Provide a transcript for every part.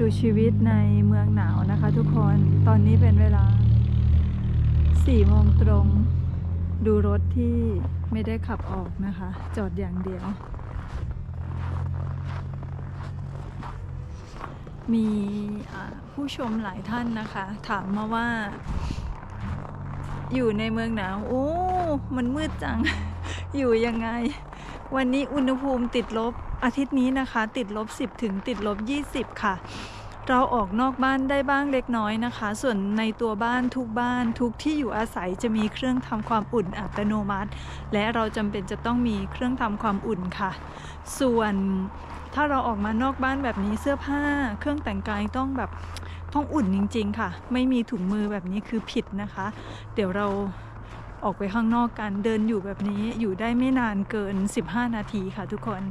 ดูชีวิตในเมืองหนาวนะคะทุกคน ตอนนี้เป็นเวลาสี่โมงตรง ดูรถที่ไม่ได้ขับออกนะคะ จอดอย่างเดียว มีผู้ชมหลายท่านนะคะ ถามมาว่า อยู่ในเมืองหนาว โอ้ มันมืดจัง อยู่ยังไง วันนี้อุณหภูมิติดลบ อาทิตย์นี้นะคะ ติดลบ 10 ถึงติดลบ 20 ค่ะ เราออกนอกบ้านได้บ้างเล็กน้อยนะคะ ส่วนในตัวบ้านทุกบ้านทุกที่อยู่อาศัยจะมีเครื่องทำความอุ่นอัตโนมัติ และเราจำเป็นจะต้องมีเครื่องทำความอุ่นค่ะ ส่วนถ้าเราออกมานอกบ้านแบบนี้เสื้อผ้า เครื่องแต่งกายต้องแบบต้องอุ่นจริง ๆ ค่ะ ไม่มีถุงมือแบบนี้คือผิดนะคะ เดี๋ยวเราออกไปข้างนอกกันเดินอยู่แบบนี้อยู่ได้ไม่นานเกิน 15 นาทีค่ะทุกคน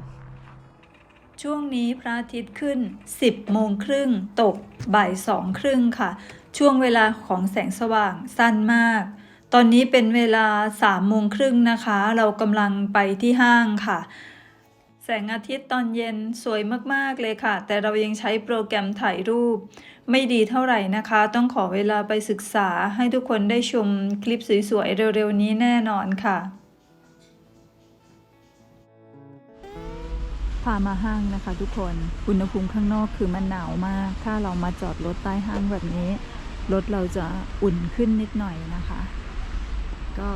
ช่วงนี้พระอาทิตย์ขึ้น 10โมงครึ่งตกบ่ายสองครึ่งค่ะ ช่วงเวลาของแสงสว่างสั้นมาก ตอนนี้เป็นเวลา3โมงครึ่งนะคะ เรากำลังไปที่ห้างค่ะ แสงอาทิตย์ตอนเย็นสวยมากๆเลยค่ะ แต่เรายังใช้โปรแกรมถ่ายรูป ไม่ดีเท่าไหร่นะคะ ต้องขอเวลาไปศึกษาให้ทุกคนได้ชมคลิปสวยๆเร็วๆนี้แน่นอนค่ะ พามาห้างนะคะ ทุกคน อุณหภูมิข้างนอกคือมันหนาวมาก ถ้าเรามาจอดรถใต้ห้างแบบนี้ รถเราจะอุ่นขึ้นนิดหน่อยนะคะ ก็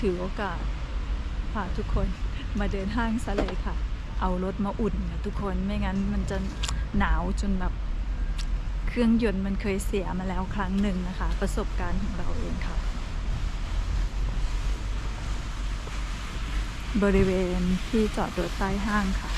ถือโอกาสพาทุกคนมาเดินห้างซะเลยค่ะ เอารถมาอุ่นนะทุกคน ไม่งั้นมันจะหนาวจนแบบเครื่องยนต์มันเคยเสียมาแล้วครั้งหนึ่งนะคะ ประสบการณ์ของเราเองค่ะ บริเวณที่จอดรถใต้ห้างค่ะ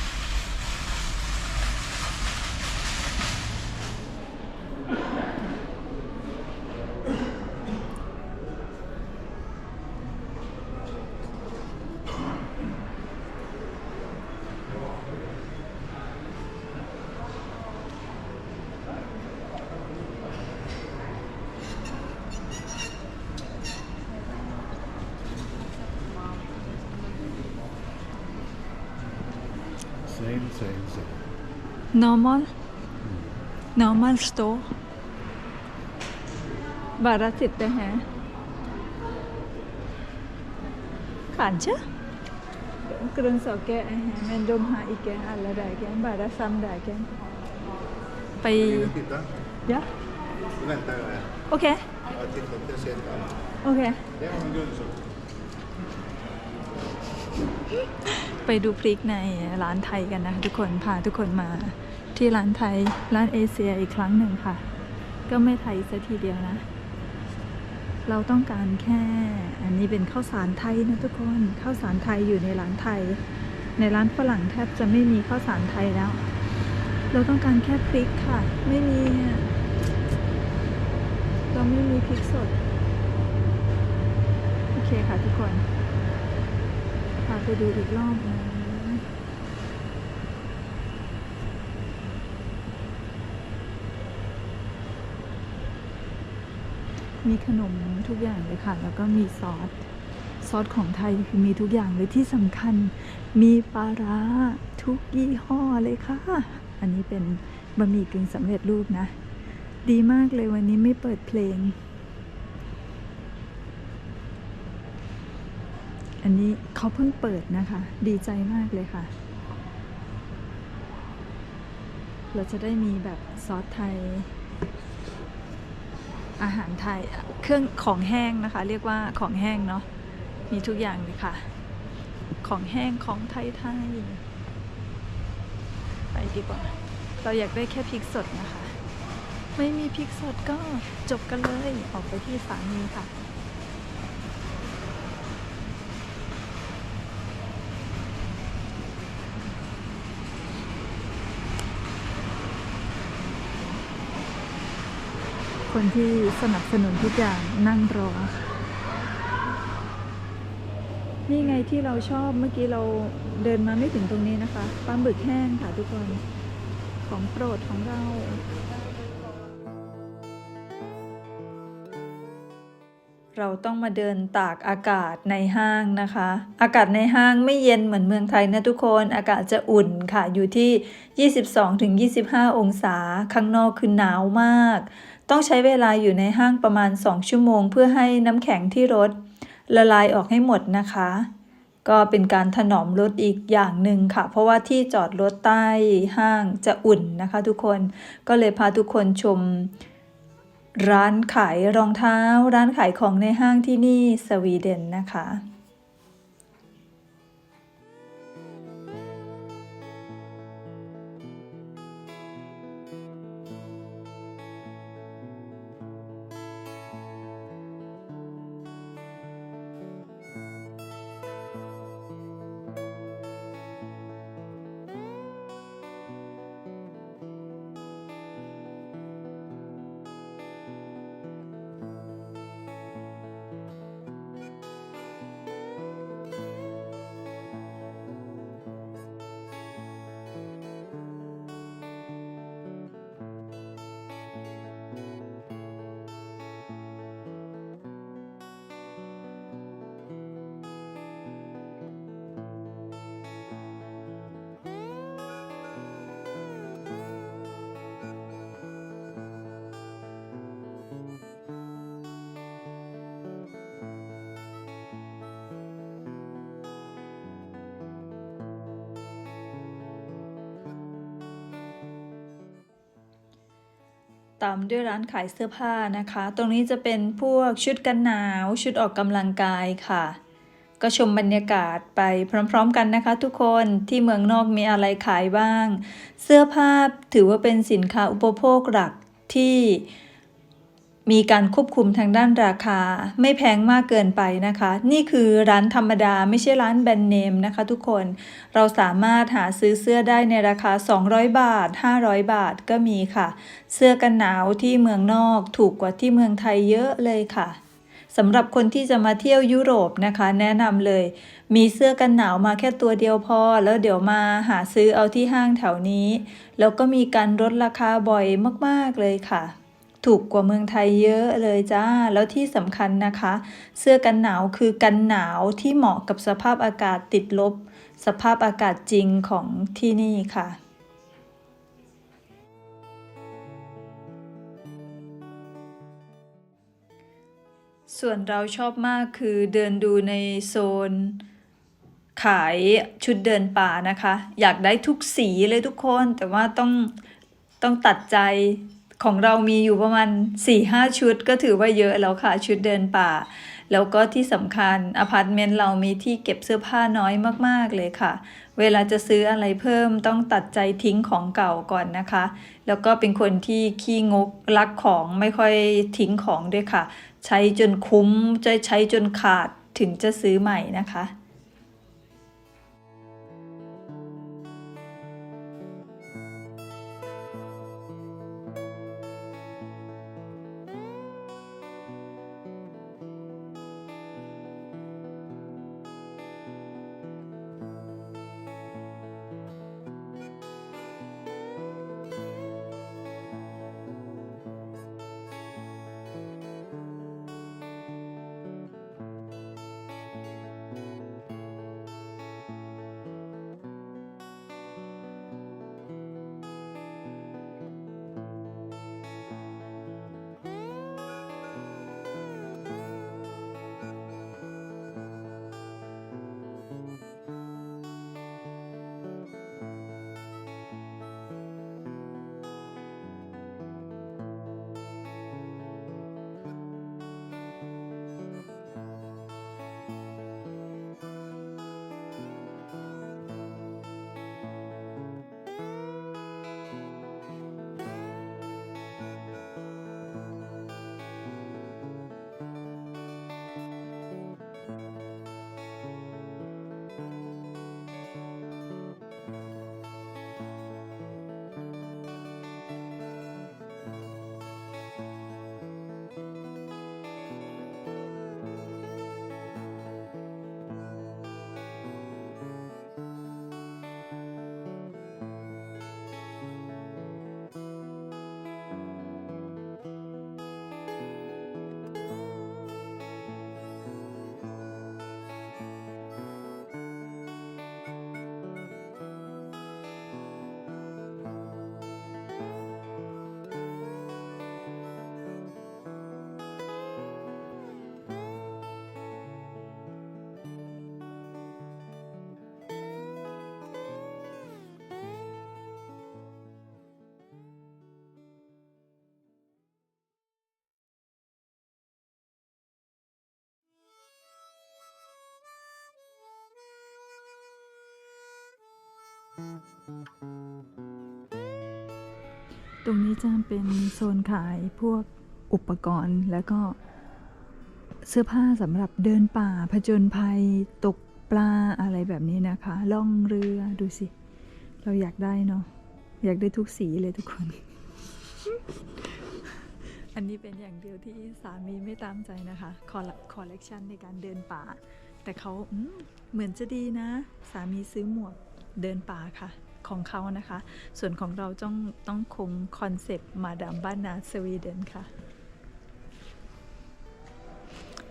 normal normal store bara sitte här kanske grönsaker är här men de har inte alla dagar bara some dagar ไป Vill du titta? ja Då väntar jag här. โอเค Jag tittar inte sent bara. โอเค Det var en grönsak. ไปดูพริกในร้านไทยกันนะคะทุกคน พาทุกคนมา ที่ร้านไทยร้านเอเชียอีกครั้งหนึ่งค่ะ ก็ไม่ไทยซะทีเดียวนะ เราต้องการแค่ อันนี้เป็นข้าวสารไทยนะทุกคนข้าวสารไทยอยู่ในร้านไทย ในร้านฝรั่งแทบจะไม่มีข้าวสารไทยแล้ว เราต้องการแค่พริกค่ะ ไม่มีเราไม่มีพริกสดโอเคค่ะทุกคนพาไปดูอีกรอบนะ มีขนมทุกอย่างเลยค่ะ แล้วก็มีซอส ซอสของไทยคือมีทุกอย่างเลยที่สำคัญ มีปลาร้าทุกยี่ห้อเลยค่ะ อันนี้เป็นบะหมี่กึ่งสำเร็จรูปนะ ดีมากเลยวันนี้ไม่เปิดเพลง อันนี้เขาเพิ่งเปิดนะคะ ดีใจมากเลยค่ะ เราจะได้มีแบบซอสไทย อาหารไทยเครื่องของแห้งนะคะ เรียกว่าของแห้งเนาะมีทุกอย่างเลยค่ะ ของแห้งของไทยไทยไปดีกว่า เราอยากได้แค่พริกสดนะคะ ไม่มีพริกสดก็จบกันเลยออกไปที่สามีค่ะ คนที่สนับสนุนทุกอย่างนั่งรอ นี่ไงที่เราชอบเมื่อกี้เราเดินมาไม่ถึงตรงนี้นะคะปลาหมึกแห้งค่ะทุกคน ของโปรดของเรา เราต้องมาเดินตากอากาศในห้างนะคะ อากาศในห้างไม่เย็นเหมือนเมืองไทยนะทุกคน อากาศจะอุ่นค่ะอยู่ที่ 22-25 องศา ข้างนอกคือหนาวมาก ต้องใช้เวลาอยู่ในห้างประมาณ 2 ชั่วโมง เพื่อให้น้ำแข็งที่รถละลายออกให้หมดนะคะ ก็เป็นการถนอมรถอีกอย่างหนึ่งค่ะ เพราะว่าที่จอดรถใต้ห้างจะอุ่นนะคะ ทุกคนก็เลยพาทุกคนชม ร้านขายรองเท้า ร้านขายของในห้างที่นี่สวีเดนนะคะ ตามด้วยร้านขายเสื้อผ้านะคะ ตรงนี้จะเป็นพวกชุดกันหนาว ชุดออกกำลังกายค่ะ ก็ชมบรรยากาศไปพร้อมๆกันนะคะ ทุกคนที่เมืองนอกมีอะไรขายบ้าง เสื้อผ้าถือว่าเป็นสินค้าอุปโภคหลักที่ มีการควบคุมทางด้านราคา ไม่แพงมากเกินไปนะคะ นี่คือร้านธรรมดาไม่ใช่ร้านแบรนด์เนมนะคะทุกคน เราสามารถหาซื้อเสื้อได้ในราคา 200 บาท 500 บาทก็มีค่ะ เสื้อกันหนาวที่เมืองนอกถูกกว่าที่เมืองไทยเยอะเลยค่ะสำหรับคนที่จะมาเที่ยวยุโรปนะคะ แนะนำเลย มีเสื้อกันหนาวมาแค่ตัวเดียวพอ แล้วเดี๋ยวมาหาซื้อเอาที่ห้างแถวนี้ แล้วก็มีการลดราคาบ่อยมาก ๆ เลยค่ะ ถูกกว่าเมืองไทยเยอะเลยจ้า แล้วที่สำคัญนะคะ เสื้อกันหนาวคือกันหนาวที่เหมาะกับสภาพอากาศติดลบ สภาพอากาศจริงของที่นี่ค่ะส่วนเราชอบมากคือเดินดูในโซน ขายชุดเดินป่านะคะ อยากได้ทุกสีเลยทุกคนแต่ว่าต้องต้องตัดใจ ของเรามีอยู่ประมาณ 4-5หชุด ก็ถือว่าเยอะแล้วค่ะชุดเดินป่า แล้วก็ที่สำคัญอพาร์ตเมนต์เรามีที่เก็บเสื้อผ้าน้อยมากๆเลยค่ะ เวลาจะซื้ออะไรเพิ่มต้องตัดใจทิ้งของเก่าก่อนนะคะ แล้วก็เป็นคนที่ขี้งกรักของไม่ค่อยทิ้งของด้วยค่ะ ใช้จนคุ้มจะใช้จนขาดถึงจะซื้อใหม่นะคะ ตรงนี้จะเป็นโซนขายพวกอุปกรณ์แล้วก็เสื้อผ้าสำหรับเดินป่าผจญภัยตกปลาอะไรแบบนี้นะคะ ล่องเรือดูสิ เราอยากได้เนาะอยากได้ทุกสีเลยทุกคน อันนี้เป็นอย่างเดียวที่สามีไม่ตามใจนะคะคอลคอลเลกชันในการเดินป่า แต่เขาเหมือนจะดีนะ สามีซื้อหมวก เดินป่าค่ะ ของเขานะคะ ส่วนของเราต้องต้องคงคอนเซปต์มาดามบ้านนาสวีเดนค่ะ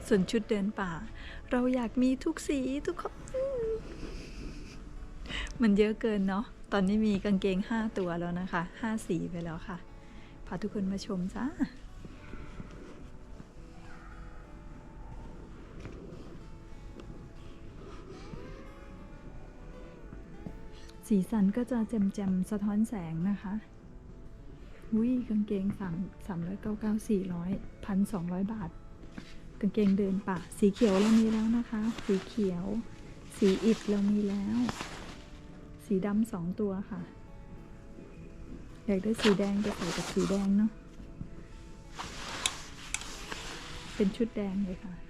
ส่วนชุดเดินป่า เราอยากมีทุกสีทุกคนมมันเยอะเกินเนาะ ตอนนี้มีกางเกง 5 ตัวแล้วนะคะ 5 สีไปแล้วค่ะ พาทุกคนมาชมจ้า สีสันก็จะแจ่มๆสะท้อนแสงนะคะอุ้ยกางเกงสามสามร้อยเก้าเก้าสี่ร้อยพันสองร้อยบาท กางเกงเดินป่าสีเขียวเรามีแล้วนะคะ สีเขียว สีอิฐเรามีแล้ว สีดำสองตัวค่ะ อยากได้สีแดงจะใส่กับสีแดงเนาะเป็นชุดแดงเลยค่ะ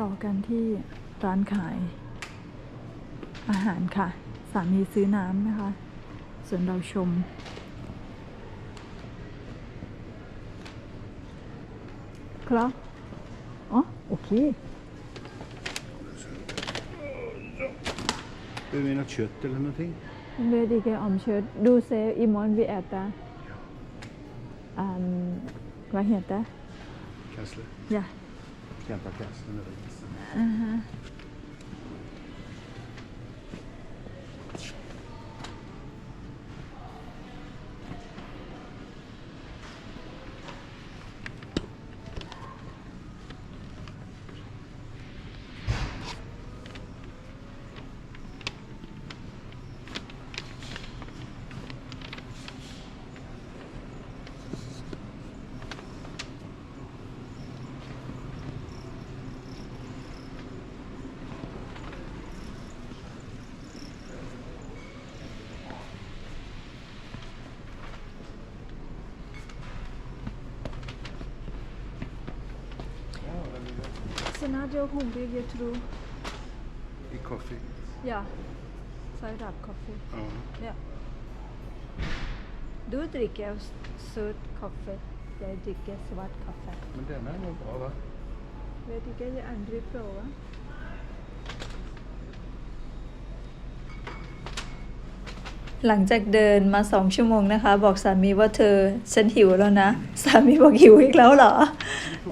ต่อกันที่ร้านขาย อาหารค่ะ สามีซื้อน้ำนะคะ ส่วนเราชม ครับอ๋อโอเค Behöver vi något kött eller någonting? Vet ikke om kjøtt. Du ser i morgen vi äter um, Vad heter Kassler? Ja. camp, I can't submit it. Uh-huh. til Nadia og hun jeg tror I kaffe? Ja. Saurab-kaffe. Uh -huh. ja. Du drikker søt kaffe. Jeg drikker svart kaffe. Men denne er var bra, da. Vet ikke, jeg aldri prøver. หลังจากเดินมาสองชั่วโมงนะคะ บอกสามีว่าเธอฉันหิวแล้วนะ สามีบอกหิวอีกแล้วเหรอ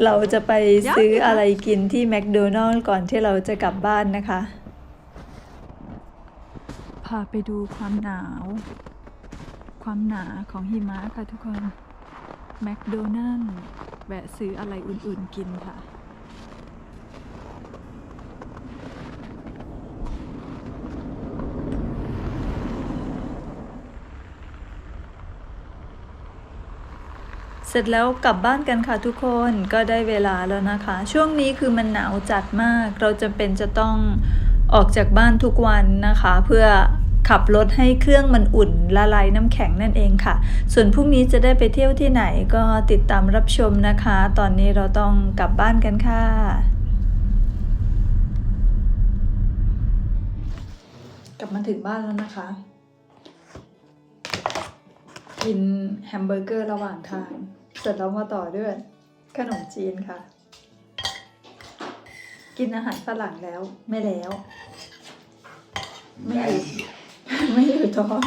เราจะไปซื้ออะไรกินที่แมคโดนัลล์ก่อนที่เราจะกลับบ้านนะคะ พาไปดูความหนาว ความหนาของหิมะค่ะทุกคนแมคโดนัลล์แวะซื้ออะไรอุ่นๆกินค่ะ ร็จแล้วกลับบ้านกันค่ะทุกคนก็ได้เวลาแล้วนะคะ ช่วงนี้คือมันหนาวจัดมาก เราจะเป็นจะต้องออกจากบ้านทุกวันนะคะ เพื่อขับรถให้เครื่องมันอุ่นละลายน้ำแข็งนั่นเองค่ะ ส่วนพรุ่งนี้จะได้ไปเที่ยวที่ไหนก็ติดตามรับชมนะคะ ตอนนี้เราต้องกลับบ้านกันค่ะกลับมาถึงบ้านแล้วนะคะ กินแฮมเบอร์เกอร์ระหว่างทาง ร็จแล้วมาต่อด้วย ขนมจีนค่ะ กินอาหารฝรั่งแล้วไม่แล้ว ไม่อยู่ไม่อยู่ท้อง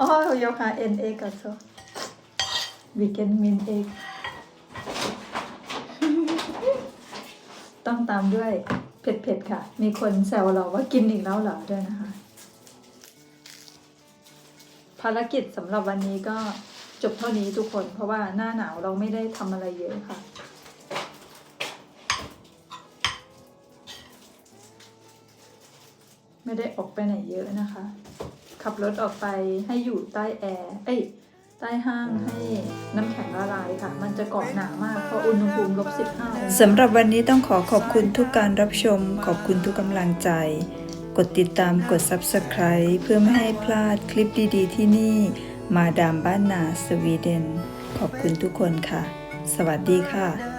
อ๋อโยคะเอ็นเอกับโซวิกเกนมินเอกต้องตามด้วยเผ็ดๆค่ะ มีคนแซวเราว่ากินอีกแล้วเหรอด้วยนะคะ ภารกิจสำหรับวันนี้ก็ จบเท่านี้ทุกคน เพราะว่าหน้าหนาวเราไม่ได้ทำอะไรเยอะค่ะ ไม่ได้ออกไปไหนเยอะนะคะ ขับรถออกไปให้อยู่ใต้แอร์เอ้ใต้ห้างให้น้ำแข็งละลายค่ะ มันจะเกาะหนามากเพราะอุณหภูมิลบสิบห้าสำหรับวันนี้ต้องขอขอบคุณทุกการรับชม ขอบคุณทุกกำลังใจ กดติดตามกด Subscribe เพื่อไม่ให้พลาดคลิปดีๆที่นี่ มาดามบ้านนาสวีเดน ขอบคุณทุกคนค่ะ สวัสดีค่ะ